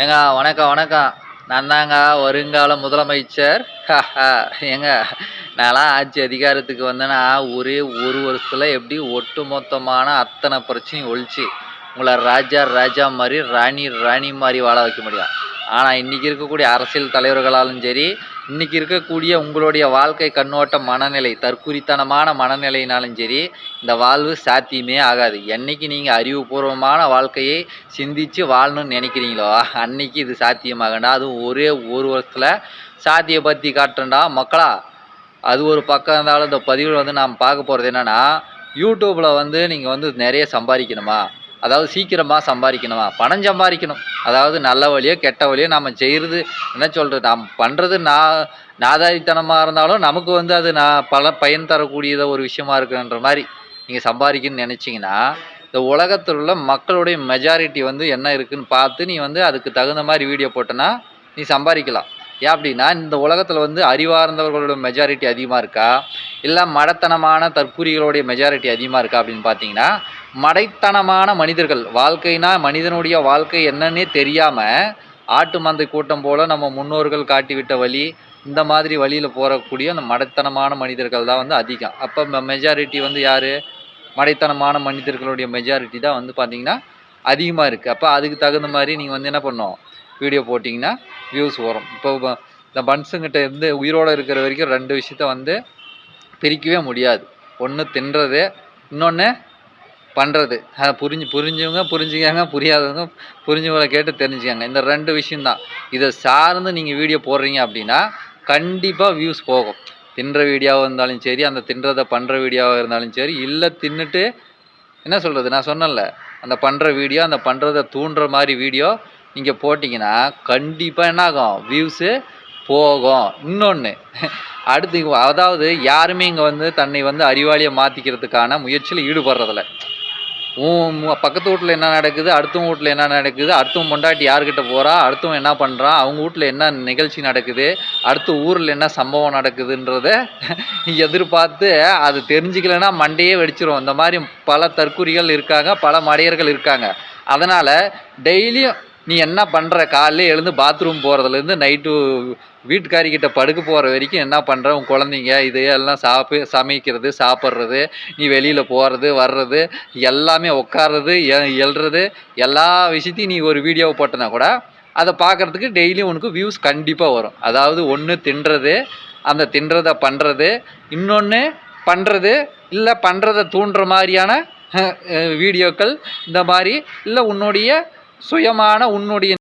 ஏங்க வணக்கம் வணக்கம். நான் தாங்க வருங்கால முதலமைச்சர். ஏங்க நான்லாம் ஆட்சி அதிகாரத்துக்கு வந்தேன்னா ஒரே ஒரு வருஷத்தில் எப்படி ஒட்டு மொத்தமான அத்தனை பிரச்சனையும் ஒழிச்சு உங்களை ராஜா ராஜா மாதிரி ராணி ராணி மாதிரி வாழ வைக்க முடியும். ஆனால் இன்றைக்கி இருக்கக்கூடிய அரசியல் தலைவர்களாலும் சரி இன்றைக்கி இருக்கக்கூடிய உங்களுடைய வாழ்க்கை கண்ணோட்ட மனநிலை தற்குறித்தனமான மனநிலையினாலும் சரி இந்த வாழ்வு சாத்தியமே ஆகாது. என்றைக்கு நீங்கள் அறிவுபூர்வமான வாழ்க்கையை சிந்தித்து வாழணும்னு நினைக்கிறீங்களோ அன்னைக்கு இது சாத்தியமாகண்டா? அதுவும் ஒரே ஒரு வருஷத்தில் சாத்தியை பற்றி காட்டுறேன்டா மக்களா. அது ஒரு பக்கம் இருந்தாலும் இந்த பதிவில் வந்து நாம் பார்க்க போகிறது என்னென்னா யூடியூப்பில் வந்து நீங்கள் வந்து நிறைய சம்பாதிக்கணுமா? அதாவது சீக்கிரமாக சம்பாதிக்கணுமா? பணம் சம்பாதிக்கணும். அதாவது நல்ல வழியோ கெட்ட வழியோ நம்ம செய்கிறது என்ன சொல்கிறது நாம் பண்ணுறது நான் நாதாரித்தனமாக இருந்தாலும் நமக்கு வந்து அது நான் பல பயன் தரக்கூடியத ஒரு விஷயமா இருக்குன்ற மாதிரி நீங்கள் சம்பாதிக்கணும்னு நினச்சிங்கன்னா இந்த உலகத்தில் உள்ள மக்களுடைய மெஜாரிட்டி வந்து என்ன இருக்குன்னு பார்த்து நீ வந்து அதுக்கு தகுந்த மாதிரி வீடியோ போட்டனா நீ சம்பாதிக்கலாம். ஏன் அப்படின்னா இந்த உலகத்தில் வந்து அறிவார்ந்தவர்களோட மெஜாரிட்டி அதிகமாக இருக்கா? இல்லை மடத்தனமான தற்கூரிகளுடைய மெஜாரிட்டி அதிகமாக இருக்கா அப்படின்னு பார்த்தீங்கன்னா மடைத்தனமான மனிதர்கள். வாழ்க்கைனா மனிதனுடைய வாழ்க்கை என்னன்னே தெரியாமல் ஆட்டு மந்தை கூட்டம் போல் நம்ம முன்னோர்கள் காட்டிவிட்ட வழி இந்த மாதிரி வழியில் போகக்கூடிய அந்த மடைத்தனமான மனிதர்கள் தான் வந்து அதிகம். அப்போ மெஜாரிட்டி வந்து யார்? மடைத்தனமான மனிதர்களுடைய மெஜாரிட்டி தான் வந்து பார்த்திங்கன்னா அதிகமாக இருக்குது அப்போ அதுக்கு தகுந்த மாதிரி நீங்கள் வந்து என்ன பண்ணோம் வீடியோ போட்டிங்கன்னா வியூஸ் வரும் இப்போ இந்த பன்ஸுங்கிட்ட இருந்து உயிரோடு இருக்கிற வரைக்கும் ரெண்டு விஷயத்த வந்து பிரிக்கவே முடியாது. ஒன்று தின்றது இன்னொன்று பண்ணுறது அதை புரிஞ்சு புரிஞ்சவங்க புரிஞ்சுக்காங்க புரியாதவங்க புரிஞ்சவங்களை கேட்டு தெரிஞ்சுக்காங்க. இந்த ரெண்டு விஷயந்தான் இதை சார்ந்து நீங்கள் வீடியோ போடுறீங்க அப்படின்னா கண்டிப்பாக வியூஸ் போகும். தின்ற வீடியோவாக இருந்தாலும் சரி அந்த தின்றதை பண்ணுற வீடியோவாக இருந்தாலும் சரி இல்லை தின்னுட்டு என்ன சொல்கிறது நான் சொன்னேன்ல அந்த பண்ணுற வீடியோ அந்த பண்ணுறதை தூண்டுற மாதிரி வீடியோ நீங்கள் போட்டிங்கன்னா கண்டிப்பாக என்ன ஆகும்? வியூஸு போகும். இன்னொன்று அடுத்து அதாவது யாருமே இங்கே வந்து தன்னை வந்து அறிவாளியை மாற்றிக்கிறதுக்கான முயற்சியில் ஈடுபடுறதில்ல. உன் பக்கத்து வீட்டில் என்ன நடக்குது? அடுத்தவங்க வீட்டில் என்ன நடக்குது? அடுத்தவன் பொண்டாட்டி யார்கிட்ட போகிறா அடுத்தவன் என்ன பண்ணுறான் அவங்க வீட்டில் என்ன நிகழ்ச்சி நடக்குது? அடுத்த ஊரில் என்ன சம்பவம் நடக்குதுன்றத எதிர்பார்த்து அது தெரிஞ்சுக்கலன்னா மண்டையே வெடிச்சிரும். இந்த மாதிரி பல தற்குறிகள் இருக்காங்க பல மடையர்கள் இருக்காங்க. அதனால் டெய்லியும் நீ என்ன பண்ணுற காலையில் எழுந்து பாத்ரூம் போகிறதுலேருந்து நைட்டு வீட்டுக்காரிக்கிட்ட படுக்க போகிற வரைக்கும் என்ன பண்ணுற உன் குழந்தைங்க இதையெல்லாம் சாப்பி சமைக்கிறது சாப்பிட்றது நீ வெளியில் போகிறது வர்றது எல்லாமே உட்கார்றது எழுறது எல்லா விஷயத்தையும் நீ ஒரு வீடியோவை போட்டனா கூட அதை பார்க்குறதுக்கு டெய்லியும் உனக்கு வியூஸ் கண்டிப்பாக வரும். அதாவது ஒன்று தின்றது அந்த தின்றதை பண்ணுறது இன்னொன்று பண்ணுறது இல்லை பண்ணுறதை தூண்டுற மாதிரியான வீடியோக்கள் இந்த மாதிரி இல்லை உன்னுடைய சுயமான உன்னுடைய